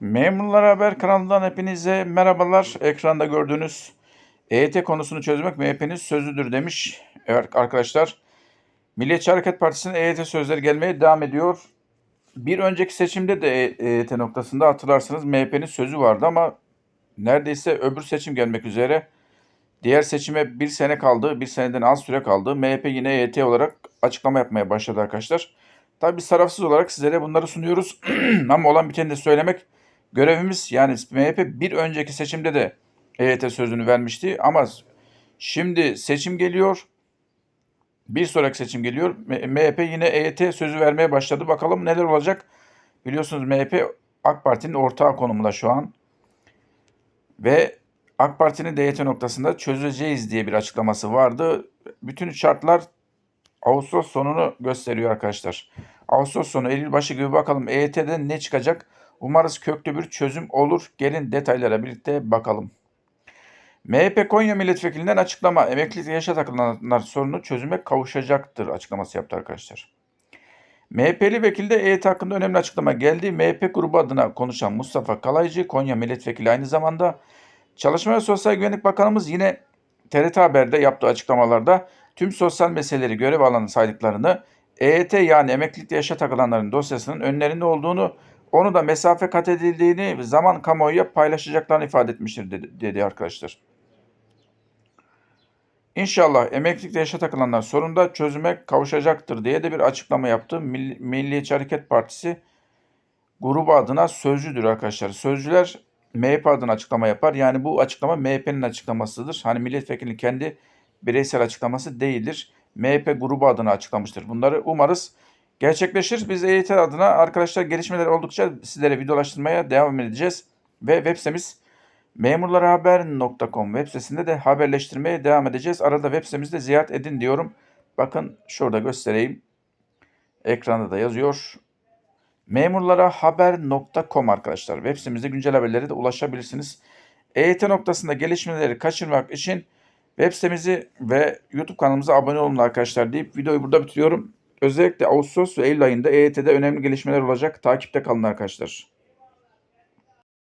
Memurlar Haber kanalından hepinize merhabalar. Ekranda gördüğünüz EYT konusunu çözmek MHP'nin sözüdür demiş. Evet arkadaşlar. Milliyetçi Hareket Partisi'nin EYT sözleri gelmeye devam ediyor. Bir önceki seçimde de EYT noktasında hatırlarsınız MHP'nin sözü vardı ama neredeyse öbür seçim gelmek üzere. Diğer seçime bir sene kaldı, bir seneden az süre kaldı. MHP yine EYT olarak açıklama yapmaya başladı arkadaşlar. Tabii biz tarafsız olarak sizlere bunları sunuyoruz. Ama olan biteni de söylemek görevimiz. Yani MHP bir önceki seçimde de EYT sözünü vermişti. Ama şimdi seçim geliyor. Bir sonraki seçim geliyor. MHP yine EYT sözü vermeye başladı. Bakalım neler olacak. Biliyorsunuz MHP AK Parti'nin ortağı konumunda şu an. Ve AK Parti'nin DYT noktasında çözeceğiz diye bir açıklaması vardı. Bütün şartlar Ağustos sonunu gösteriyor arkadaşlar. Ağustos sonu Eylül başı gibi bakalım EYT'den ne çıkacak? Umarız köklü bir çözüm olur. Gelin detaylara birlikte bakalım. MHP Konya Milletvekilinden açıklama. Emeklilik yaşa takılanlar sorunu çözüme kavuşacaktır açıklaması yaptı arkadaşlar. MHP'li vekilde EYT hakkında önemli açıklama geldi. MHP grubu adına konuşan Mustafa Kalaycı, Konya Milletvekili aynı zamanda Çalışma ve Sosyal Güvenlik Bakanımız yine TRT Haber'de yaptığı açıklamalarda tüm sosyal meseleleri görev alanı saydıklarını, EYT yani emeklilikte yaşa takılanların dosyasının önlerinde olduğunu, onu da mesafe kat edildiğini zaman kamuoyuya paylaşacaklarını ifade etmiştir dedi, dedi arkadaşlar. İnşallah emeklilikte yaşa takılanlar sorunda çözüme kavuşacaktır diye de bir açıklama yaptı. Mill- Milliyetçi Hareket Partisi grubu adına sözcüdür arkadaşlar. Sözcüler MHP adına açıklama yapar. Yani bu açıklama MHP'nin açıklamasıdır. Hani milletvekilinin kendi bireysel açıklaması değildir. MHP grubu adına açıklamıştır. Bunları umarız gerçekleşir. Biz EYT adına arkadaşlar gelişmeler oldukça sizlere videolaştırmaya devam edeceğiz. Ve web sitemiz memurlarhaber.com web sitesinde de haberleştirmeye devam edeceğiz. Arada web sitemizde ziyaret edin diyorum. Bakın şurada göstereyim. Ekranda da yazıyor. Memurlarahaber.com arkadaşlar. Web sitemizde güncel haberlere de ulaşabilirsiniz. EYT noktasında gelişmeleri kaçırmak için web sitemizi ve YouTube kanalımıza abone olun arkadaşlar deyip videoyu burada bitiriyorum. Özellikle Ağustos ve Eylül ayında EYT'de önemli gelişmeler olacak. Takipte kalın arkadaşlar.